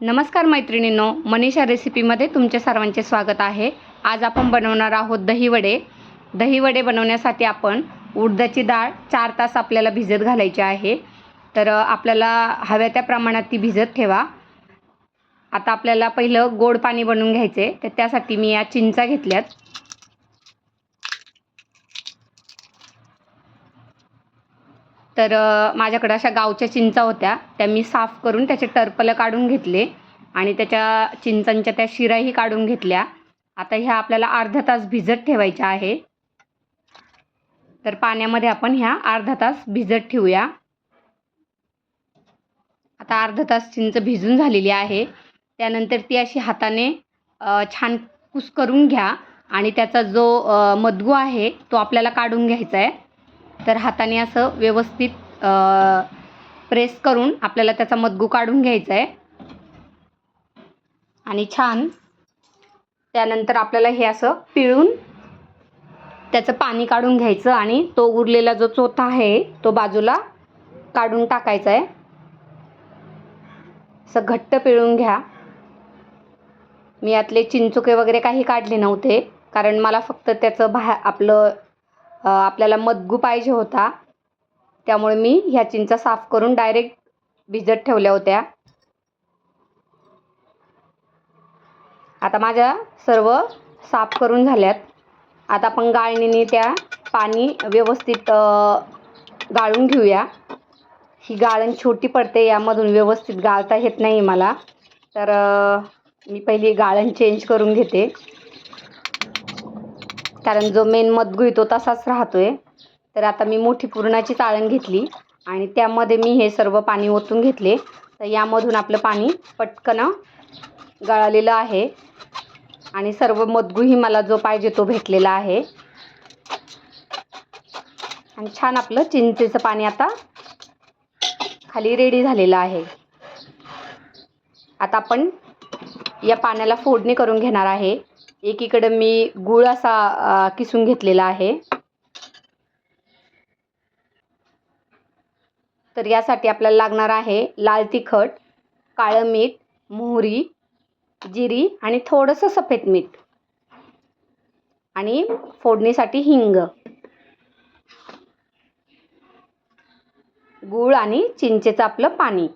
नमस्कार मैत्रिणींनो मनीषा रेसिपीमध्ये तुमच्या सर्वांचे स्वागत आहे. आज आपण बनवणार आहोत दहीवडे. दहीवडे बनवण्यासाठी आपण उडदाची डाळ चार तास आपल्याला भिजत घालायची आहे. तर आपल्याला हव्या त्या प्रमाणात ती भिजत ठेवा. आता आपल्याला पहिलं गोड पाणी बनवून घ्यायचे तर त्यासाठी मी या चिंचा घेतल्यात. तर माझ्याकडं माझ्याकडे अशा गावच्या चिंचा होत्या. त्या मी साफ करून त्याचे टर्पलं काढून घेतले आणि त्याच्या चिंचांच्या त्या शिराही काढून घेतल्या. आता ह्या आपल्याला अर्धा तास भिजत ठेवायच्या आहे. तर पाण्यामध्ये आपण ह्या अर्धा तास भिजत ठेवूया. आता अर्धा तास चिंच भिजून झालेली आहे. त्यानंतर ती अशी हाताने छान छान कुस्करून घ्या आणि त्याचा जो मदगू आहे तो आपल्याला काढून घ्यायचा आहे. तर हाताने असं व्यवस्थित प्रेस करून आपल्याला त्याचा मधगू काढून घ्यायचा आहे आणि छान त्यानंतर आपल्याला हे असं पिळून त्याचं पाणी काढून घ्यायचं आणि तो उरलेला जो चोथा आहे तो बाजूला काढून टाकायचा आहे असं घट्ट पिळून घ्या. मी यातले चिंचुके वगैरे काही काढले नव्हते कारण मला फक्त त्याचं बाहेर आपलं आपल्याला मदगू पाहिजे होता. त्यामुळे मी ह्या चिंचा साफ करून डायरेक्ट भिजत ठेवल्या होत्या. आता माझ्या सर्व साफ करून झाल्यात. आता आपण गाळणीने त्या पाणी व्यवस्थित गाळून घेऊया. ही गाळण छोटी पडते यामधून व्यवस्थित गाळता येत नाही मला. तर मी पहिली गाळण चेंज करून घेते. कारण जो मेन मदगू तो तसाच राहतोय. तर आता मी मोठी पुरणाची चाळण घेतली आणि त्यामध्ये मी हे सर्व पाणी ओतून घेतले. तर यामधून आपलं पाणी पटकन गळालेलं आहे. आणि सर्व मदगुही मला जो पाहिजे तो भेटलेला आहे. आणि छान आपलं चिंचेचं पाणी आता खाली रेडी झालेलं आहे. आता आपण या पाण्याला फोडणी करून घेणार आहे. एकीकडे मी गुळ असा किसून घेतलेला आहे. तर यासाठी आपल्याला लागणार आहे लाल तिखट काळं मीठ मोहरी जिरी आणि थोडंसं सफेद मीठ. आणि फोडणीसाठी हिंग. गूळ आणि चिंचेचं आपलं पाणी.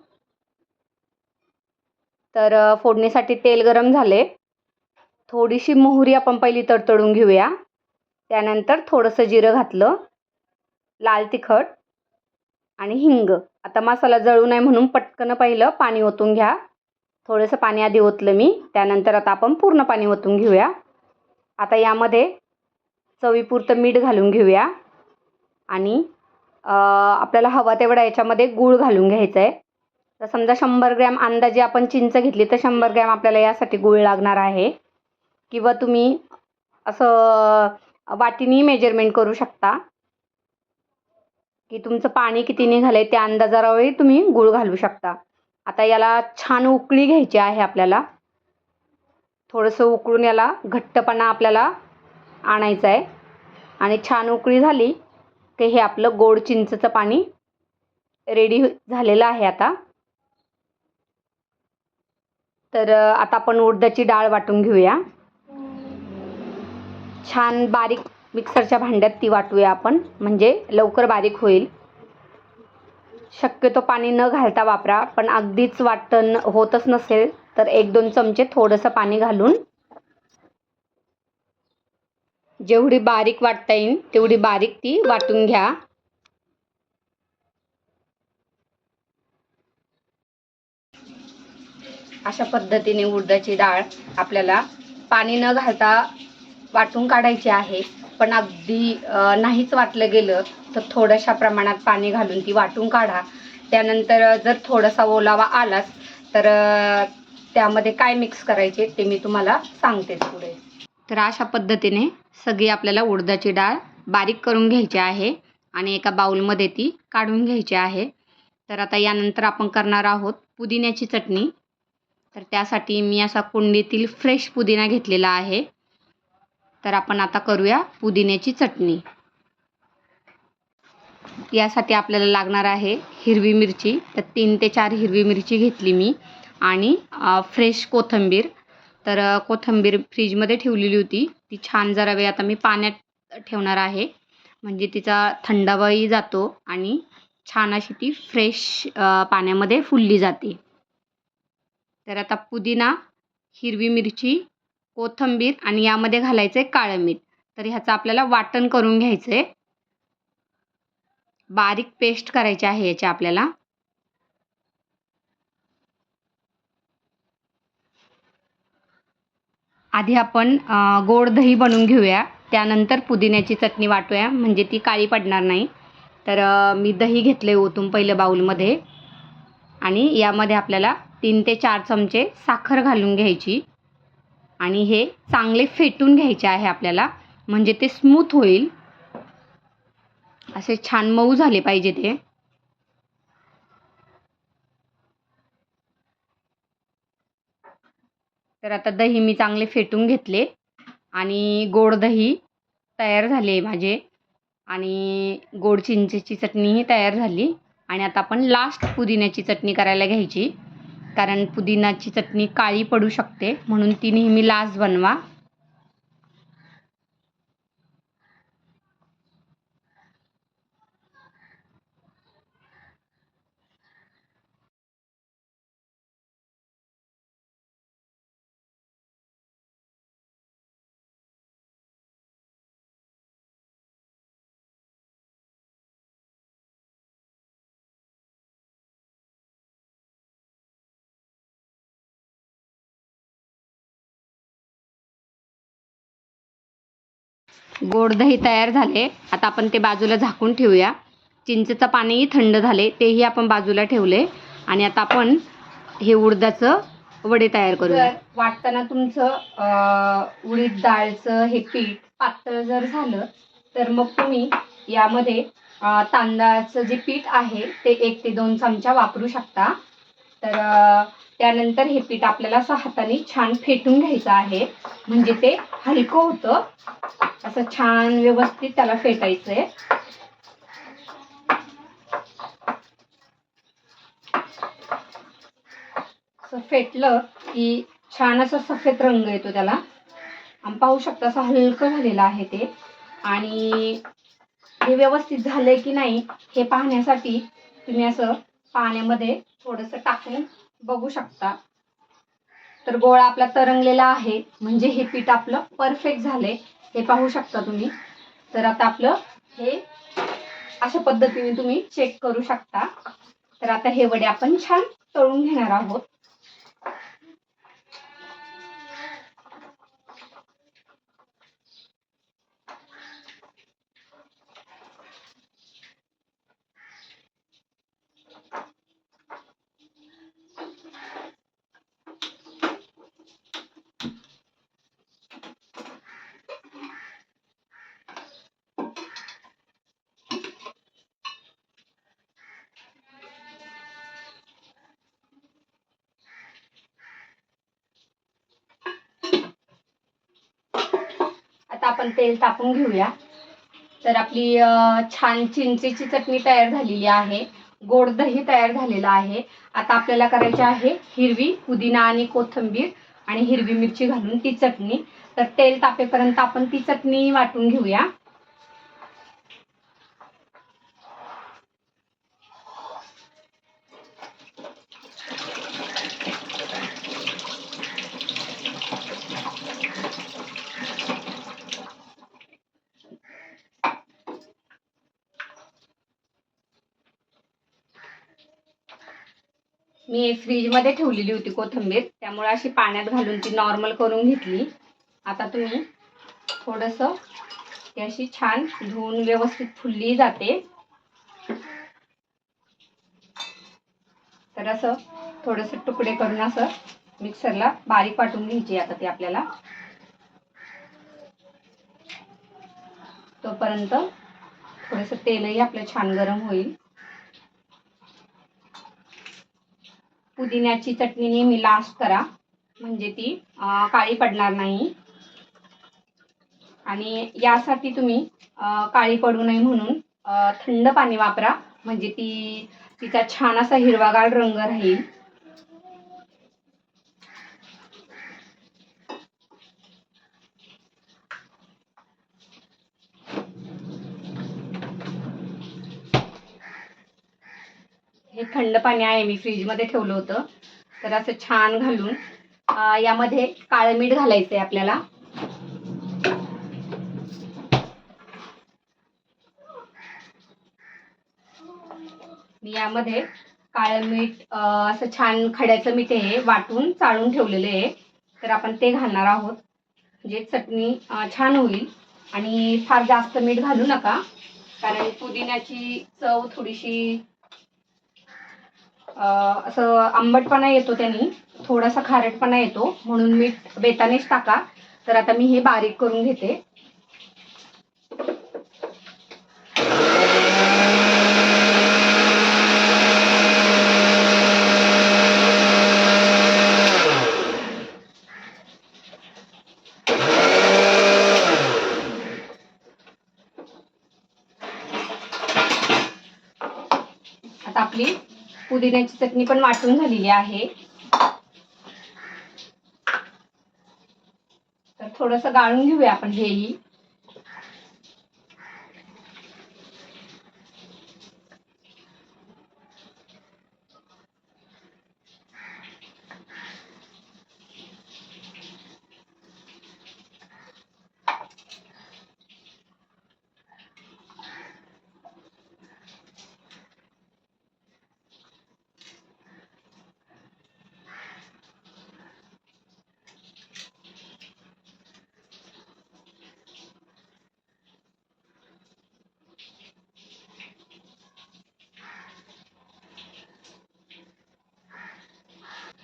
तर फोडणीसाठी तेल गरम झाले. थोडीशी मोहरी आपण पहिली तडतडून घेऊया. त्यानंतर थोडंसं जिरं घातलं. लाल तिखट आणि हिंग. आता मसाला जळू नये म्हणून पटकन पहिलं पाणी ओतून घ्या. थोडंसं पाणी आधी ओतलं मी. त्यानंतर आता आपण पूर्ण पाणी ओतून घेऊया. आता यामध्ये चवीपुरतं मीठ घालून घेऊया. आणि आपल्याला हवा तेवढा याच्यामध्ये गूळ घालून घ्यायचं आहे तर समजा शंभर ग्रॅम अंदाजे आपण चिंच घेतली तर शंभर ग्रॅम आपल्याला यासाठी गूळ लागणार आहे. किंवा तुम्ही असं वाटीनी मेजरमेंट करू शकता. की तुमचं पाणी किती निघालं आहे त्या अंदाजावरही तुम्ही गूळ घालू शकता. आता याला छान उकळी घ्यायची आहे आपल्याला. थोडंसं उकळून याला घट्टपणा आपल्याला आणायचा आहे. आणि छान उकळी झाली की हे आपलं गोड चिंचचं पाणी रेडी झालेलं आहे आता. तर आता आपण उडदाची डाळ वाटून घेऊया. छान बारीक मिक्सरच्या भांड्यात ती वाटूया आपण. म्हणजे लवकर बारीक होईल. शक्यतो पाणी न घालता वापरा पण अगदीच वाटण होतच नसेल तर एक दोन चमचे थोडंसं पाणी घालून जेवढी बारीक वाटता येईल तेवढी बारीक ती वाटून घ्या. अशा पद्धतीने उडदाची डाळ आपल्याला पाणी न घालता वाटून काढायची आहे. पण अगदी नाहीच वाटलं गेलं तर थोड्याशा प्रमाणात पाणी घालून ती वाटून काढा. त्यानंतर जर थोडासा ओलावा आलाच तर त्यामध्ये काय मिक्स करायचे ते मी तुम्हाला सांगते पुढे. तर अशा पद्धतीने सगळी आपल्याला उडदाची डाळ बारीक करून घ्यायची आहे आणि एका बाउलमध्ये ती काढून घ्यायची आहे. तर आता यानंतर आपण करणार आहोत पुदिन्याची चटणी. तर त्यासाठी मी असा कुंडीतील फ्रेश पुदिना घेतलेला आहे. तर आपण आता करूया पुदिन्याची चटणी. यासाठी आपल्याला लागणार आहे हिरवी मिरची. तर तीन ते चार हिरवी मिरची घेतली मी. आणि फ्रेश कोथिंबीर. तर कोथंबीर कोथिंबीर फ्रीजमध्ये ठेवलेली होती. ती छान जरा वेळ आता मी पाण्यात ठेवणार आहे. म्हणजे तिचा थंडावाही जातो आणि छान अशी ती फ्रेश पाण्यामध्ये फुलली जाते. तर आता पुदिना हिरवी मिरची कोथिंबीर आणि यामध्ये घालायचं आहे काळं मीठ. तर ह्याचं आपल्याला वाटण करून घ्यायचं आहे बारीक पेस्ट करायची आहे याची आपल्याला. आधी आपण गोड दही बनवून घेऊया. त्यानंतर पुदिन्याची चटणी वाटूया म्हणजे ती काळी पडणार नाही. तर मी दही घेतले ओतून पहिलं बाऊलमध्ये आणि यामध्ये आपल्याला तीन ते चार चमचे साखर घालून घ्यायची. आणि हे चांगले फेटून घ्यायचे आहे आपल्याला. म्हणजे ते स्मूथ होईल. असे छान मऊ झाले पाहिजे ते. तर आता दही मी चांगले फेटून घेतले. आणि गोड दही तयार झाले माझे. आणि गोड चिंचेची चटणीही तयार झाली. आणि आता आपण लास्ट पुदिन्याची चटणी करायला घ्यायची. कारण पुदिनाची चटणी काळी पडू शकते म्हणून ती नेहमी लास्ट बनवा. गोड दही तयार झाले. आता आपण ते बाजूला झाकून ठेवूया. चिंचेचं पाणीही थंड झाले तेही आपण बाजूला ठेवले. आणि आता आपण हे उडदाचं वडे तयार करूया. वाटताना तुमचं उडीद डाळचं हे पीठ पातळ जर झालं तर मग तुम्ही यामध्ये तांदळाचं जे पीठ आहे ते एक ते दोन चमचा वापरू शकता. तर त्यानंतर हे पीठ आपल्याला असं हाताने छान फेटून घ्यायचं आहे. म्हणजे ते हलकं होतं. असं छान व्यवस्थित त्याला फेटायचं आहे असं फेटलं की छान असा सफेद रंग येतो त्याला. आणि पाहू शकता असं हलकं झालेलं आहे ते. आणि हे व्यवस्थित झालंय की नाही हे पाहण्यासाठी तुम्ही असं पाण्यामध्ये थोडंसं टाकून बघू शकता. तर गोळा आपला तरंगलेला आहे. म्हणजे हे पीठ आपलं परफेक्ट झाले हे पाहू शकता तुम्ही. तर आता आपलं हे अशा पद्धतीने तुम्ही चेक करू शकता. तर आता हे वडे आपण छान तळून घेणार आहोत आता आपण तेल तापून घेऊया. तर आपली छान चिंचेची चटणी तयार झालेली आहे. गोड दही तयार झालेलं आहे. आता आपल्याला करायची आहे हिरवी पुदिना आणि कोथिंबीर आणि हिरवी मिरची घालून ती चटणी. तर तेल तापेपर्यंत आपण ती चटणी वाटून घेऊया. मी फ्रीजमध्ये ठेवलेली होती कोथिंबीर. त्यामुळे अशी पाण्यात घालून ती नॉर्मल करून घेतली. आता तुम्ही थोडंसं ती अशी छान धुवून व्यवस्थित फुलली जाते. तर असं थोडंसं तुकडे करून असं मिक्सरला बारीक वाटून घ्यायची आता ती आपल्याला. तोपर्यंत थोडंसं तेलही आपलं छान गरम होईल. पुदिन्याची चटणी नेहमी लास्ट करा. म्हणजे ती काळी पडणार नाही. आणि यासाठी तुम्ही काळी पडू नये म्हणून थंड पाणी वापरा. म्हणजे ती तिचा छान असा हिरवागार रंग राहील हे थंड पाणी आहे मी फ्रीजमध्ये ठेवलं होतं. तर असं छान घालून यामध्ये काळं मीठ घालायचं आहे आपल्याला. मी यामध्ये काळं मीठ असं छान खड्याचं मीठ आहे वाटून चाळून ठेवलेलं आहे. तर आपण ते घालणार आहोत. म्हणजे चटणी छान होईल. आणि फार जास्त मीठ घालू नका. कारण पुदिन्याची चव थोडीशी असं आंबटपणा येतो त्यांनी थोडासा खारटपणा येतो म्हणून मीठ बेतानेच टाका. तर आता मी हे बारीक करून घेते आता आपली पुदिन्याची चटणी पण वाटून झालेली आहे. तर थोडस गाळून घेऊया आपण हेही.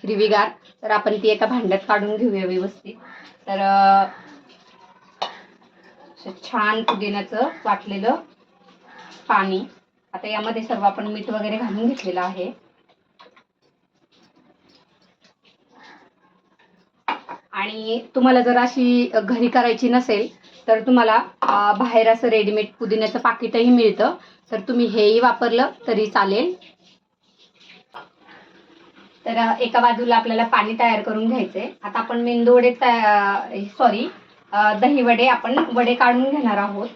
हिरवीगार. तर आपण ती एका भांड्यात काढून घेऊया व्यवस्थित. तर छान पुदिन्याचं वाटलेलं पाणी. आता यामध्ये सर्व आपण मीठ वगैरे घालून घेतलेलं आहे. आणि तुम्हाला जर अशी घरी करायची नसेल तर तुम्हाला बाहेर असं रेडीमेड पुदिन्याचं पाकिटही मिळतं. तर तुम्ही हेही वापरलं तरी चालेल. तर एका बाजूला आपल्याला पाणी तयार करून घ्यायचंय. आता आपण मेंदू वडे सॉरी दही वडे आपण वडे काढून घेणार आहोत.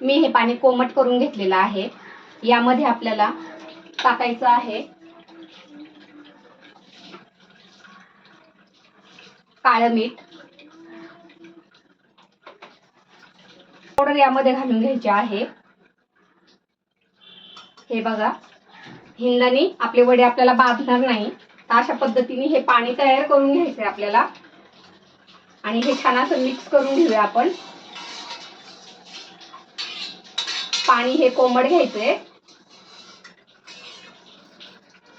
मी हे पाणी कोमट करून घेतलेलं आहे. यामध्ये आपल्याला टाकायचं आहे काळं मीठ. पावडर यामध्ये घालून घ्यायचे आहे. हे बघा. हिंदाने आपले वडे आपल्याला बांधणार नाही. तर अशा पद्धतीने हे पाणी तयार करून घ्यायचं आहे आपल्याला. आणि हे छान असं मिक्स करून घेऊया आपण. पाणी हे कोमट घ्यायचंय.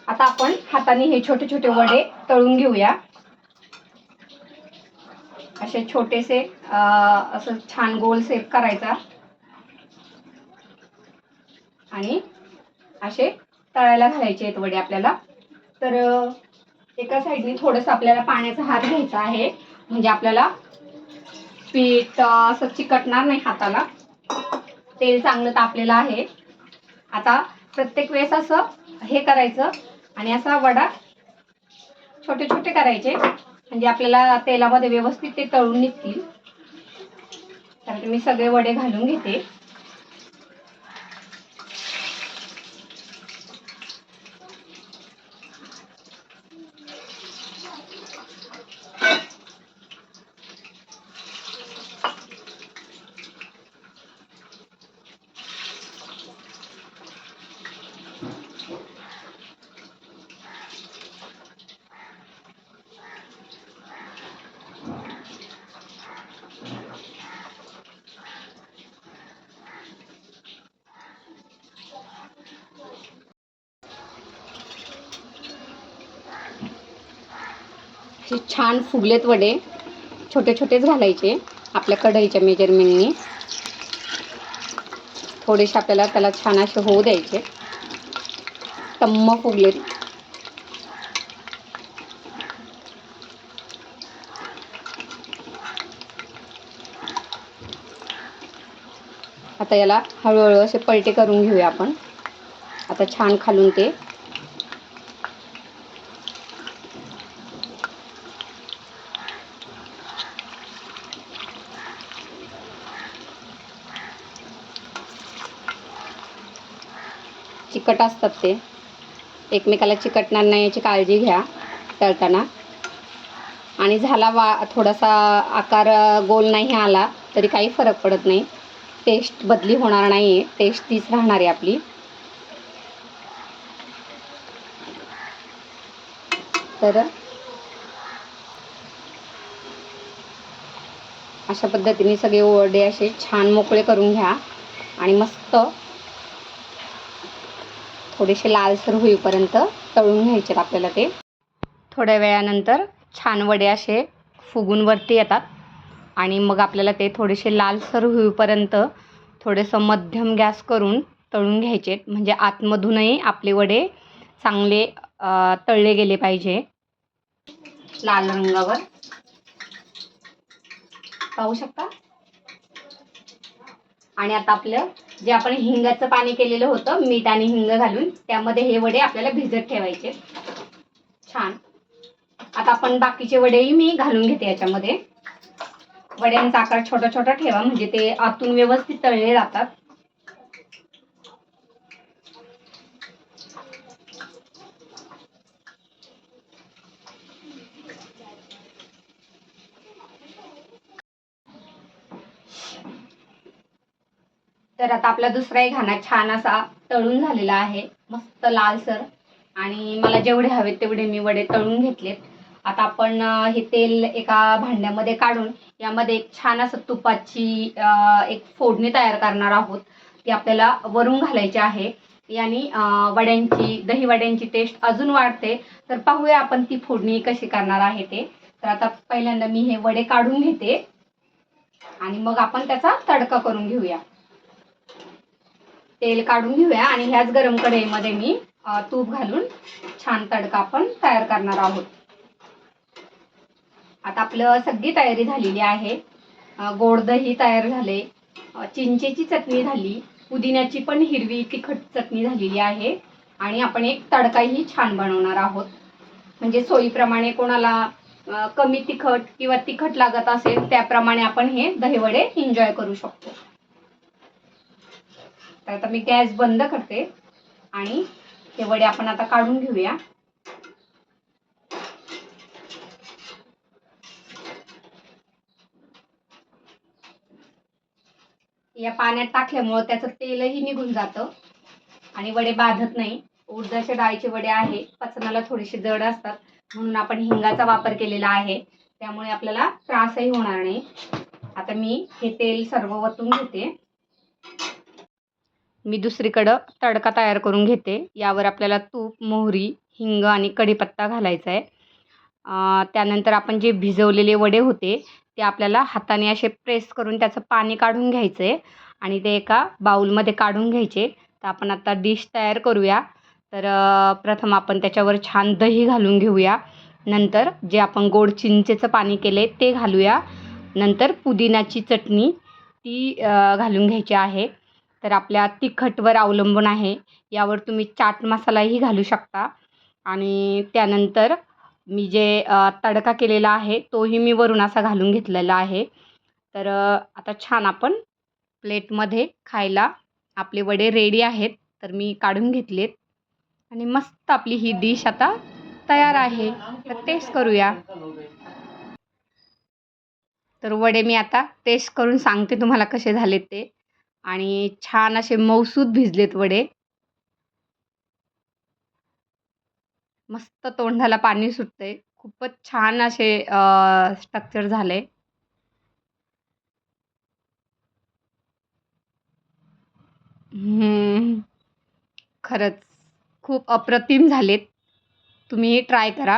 आता आपण हाताने हे छोटे छोटे वडे तळून घेऊया. असे छोटेसे असं छान गोल सेप करायचा. आणि असे तळायला घालायचे आहेत वडे आपल्याला. तर एका साईडने थोडंसं आपल्याला पाण्याचा हात घ्यायचा आहे. म्हणजे आपल्याला पीठ असं चिकटणार नाही हाताला. तेल चांगलं तापलेलं आहे. आता प्रत्येक वेळेस असं हे करायचं आणि असा वडा छोटे छोटे करायचे. म्हणजे आपल्याला तेलामध्ये व्यवस्थित ते तळून निघतील. तर मी सगळे वडे घालून घेते. असे छान फुगलेत वडे. छोटे छोटेच घालायचे आपल्या कढईच्या मेजरमेंटनी. थोडेसे आपल्याला त्याला छान असे होऊ द्यायचे. टम्म फुगलेत. आता याला हळूहळू असे पलटे करून घेऊया आपण. आता छान खालून ते चिकट असतात ते. एकमेकाला चिकटणार नाही याची काळजी घ्या तळताना. आणि झाला वा थोडासा आकार गोल नाही आला तरी काही फरक पडत नाही. टेस्ट बदली होणार नाही आहे टेस्ट तीच राहणार आहे आपली. तर अशा पद्धतीने सगळे ओरडे असे छान मोकळे करून घ्या. आणि मस्त थोडेसे लालसर होईपर्यंत तळून घ्यायचे आपल्याला ते. थोड्या वेळानंतर छान वडे असे फुगून वरती येतात. आणि मग आपल्याला ते थोडेसे लालसर होईपर्यंत थोडंसं मध्यम गॅस करून तळून घ्यायचे म्हणजे आतमधूनही आपले वडे चांगले तळले गेले पाहिजे. लाल रंगावर. पाहू शकता? आणि आता आपलं जे आपण हिंगाचं पाणी केलेलं होतं मीठ आणि हिंग घालून त्यामध्ये हे वडे आपल्याला भिजत ठेवायचे. छान. आता आपण बाकीचे वडेही मी घालून घेते याच्यामध्ये. वड्यांचा आकार छोटा छोटा ठेवा म्हणजे ते आतून व्यवस्थित तळले जातात. तर आता आपला दुसराही घाणा छान असा तळून झालेला आहे. मस्त लालसर. आणि मला जेवढे हवेत तेवढे मी वडे तळून घेतलेत. आता आपण हे तेल एका भांड्यामध्ये काढून यामध्ये एक छान असं तुपाची एक फोडणी तयार करणार आहोत. ती आपल्याला वरून घालायची आहे. याने वड्यांची दही वड्यांची टेस्ट अजून वाढते. तर पाहूया आपण ती फोडणी कशी करणार आहे ते. तर आता पहिल्यांदा मी हे वडे काढून घेते. आणि मग आपण त्याचा तडका करून घेऊया. तेल काढून घेऊया आणि ह्याच गरम कढईमध्ये मी तूप घालून छान तडका आपण तयार करणार आहोत. आता आपलं सगळी तयारी झालेली आहे. गोड दही तयार झाले चिंचेची चटणी झाली पुदिन्याची पण हिरवी तिखट चटणी झालेली आहे आणि आपण एक तडकाही छान बनवणार आहोत. म्हणजे सोयीप्रमाणे कोणाला कमी तिखट किंवा तिखट लागत असेल त्याप्रमाणे आपण हे दहीवडे एन्जॉय करू शकतो. तर आता मी गॅस बंद करते आणि हे वडे आपण आता काढून घेऊया. या पाण्यात टाकल्यामुळं त्याचं तेलही निघून जातं आणि वडे बाधत नाही. उडदाच्या डाळीचे वडे आहे पचनाला थोडेसे जड असतात म्हणून आपण हिंगाचा वापर केलेला आहे. त्यामुळे आपल्याला त्रासही होणार नाही. आता मी हे तेल सर्व वतून घेते. मी दुसरीकडं तडका तयार करून घेते. यावर आपल्याला तूप मोहरी हिंग आणि कढीपत्ता घालायचा आहे त्यानंतर आपण जे भिजवलेले वडे होते ते आपल्याला हाताने असे प्रेस करून त्याचं पाणी काढून घ्यायचं आहे आणि ते एका बाऊलमध्ये काढून घ्यायचे. तर आपण आता डिश तयार करूया. तर प्रथम आपण त्याच्यावर छान दही घालून घेऊया. नंतर जे आपण गोड चिंचेचं पाणी केले ते घालूया. नंतर पुदिनाची चटणी ती घालून घ्यायची आहे. तर आपल्या तिखटवर अवलंबून आहे. यावर तुम्ही चाट मसालाही घालू शकता. आणि त्यानंतर मी जे तडका केलेला आहे तोही मी वरून असा घालून घेतलेला आहे. तर आता छान आपण प्लेटमध्ये खायला आपले वडे रेडी आहेत. तर मी काढून घेतलेत. आणि मस्त आपली ही डिश आता तयार आहे. तर टेस्ट करूया. तर वडे मी आता टेस्ट करून सांगते तुम्हाला कसे झालेत ते. आणि छान असे मऊसूद भिजलेत वडे. मस्त तोंडाला पाणी सुटतंय. खूपच छान असे स्ट्रक्चर झाले. खरंच खूप अप्रतिम झालेत. तुम्ही ट्राय करा.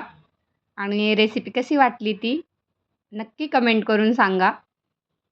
आणि रेसिपी कशी वाटली ती? नक्की कमेंट करून सांगा.